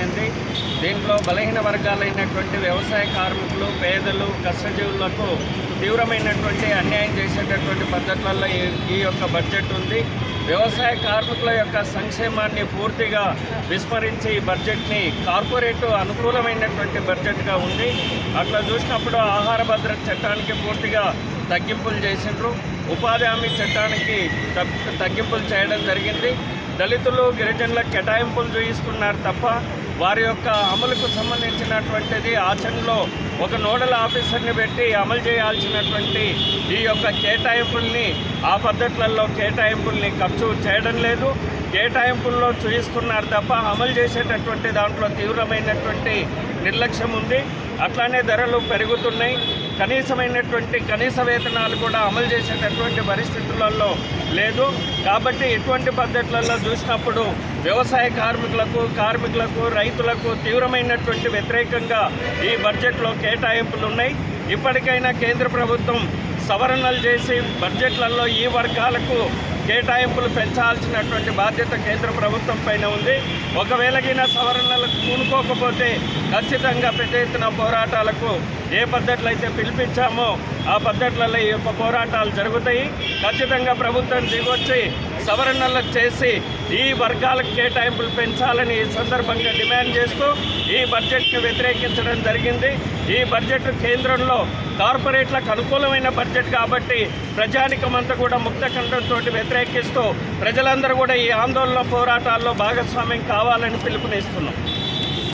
జరిగింది దీంట్లో బలహీన వర్గాలైనటువంటి వ్యవసాయ కార్మికులు పేదలు కష్టజీవులకు తీవ్రమైనటువంటి అన్యాయం చేసేటటువంటి పద్ధతులలో ఈ- ఈ యొక్క బడ్జెట్ ఉంది. వ్యవసాయ కార్మికుల యొక్క సంక్షేమాన్ని పూర్తిగా విస్మరించి ఈ బడ్జెట్ని కార్పొరేట్ అనుకూలమైనటువంటి బడ్జెట్గా ఉంది. అట్లా చూసినప్పుడు ఆహార భద్రత చట్టానికి పూర్తిగా తగ్గింపులు చేసిండ్రు. ఉపాధి హామీ చట్టానికి తగ్- తగ్గింపులు చేయడం జరిగింది. దళితులు గిరిజనుల కేటాయింపులు చూయిస్తున్నారు తప్ప వారి యొక్క అమలుకు సంబంధించినటువంటిది ఆచరణలో ఒక నోడల్ ఆఫీసర్ని పెట్టి అమలు చేయాల్సినటువంటి ఈ యొక్క కేటాయింపుల్ని ఆ పద్ధతులలో కేటాయింపుల్ని ఖర్చు చేయడం లేదు. కేటాయింపుల్లో చూయిస్తున్నారు తప్ప అమలు చేసేటటువంటి దాంట్లో తీవ్రమైనటువంటి నిర్లక్ష్యం ఉంది. అట్లానే ధరలు పెరుగుతున్నాయి. కనీసమైనటువంటి కనీస వేతనాలు కూడా అమలు చేసేటటువంటి పరిస్థితులలో లేదు. కాబట్టి ఎటువంటి పద్ధతులలో చూసినప్పుడు వ్యవసాయ కార్మికులకు కార్మికులకు రైతులకు తీవ్రమైనటువంటి వ్యతిరేకంగా ఈ బడ్జెట్లో కేటాయింపులు ఉన్నాయి ఇప్పటికైనా కేంద్ర ప్రభుత్వం సవరణలు చేసి బడ్జెట్లలో ఈ వర్గాలకు కేటాయింపులు పెంచాల్సినటువంటి బాధ్యత కేంద్ర ప్రభుత్వం పైన ఉంది. ఒకవేళగిన సవరణలకు కూనుకోకపోతే ఖచ్చితంగా పెద్ద ఎత్తున పోరాటాలకు ఏ పద్ధతులు అయితే పిలిపించామో ఆ పద్ధతులలో ఈ యొక్క పోరాటాలు జరుగుతాయి. ఖచ్చితంగా ప్రభుత్వం దిగొచ్చి సవరణలు చేసి ఈ వర్గాలకు కేటాయింపులు పెంచాలని ఈ సందర్భంగా డిమాండ్ చేస్తూ ఈ బడ్జెట్ను వ్యతిరేకించడం జరిగింది. ఈ బడ్జెట్ కేంద్రంలో కార్పొరేట్లకు అనుకూలమైన బడ్జెట్ కాబట్టి ప్రజానికమంతా కూడా ముక్తఖండంతో వ్యతిరేకిస్తూ ప్రజలందరూ కూడా ఈ ఆందోళన పోరాటాల్లో భాగస్వామ్యం కావాలని పిలుపునిస్తున్నాం.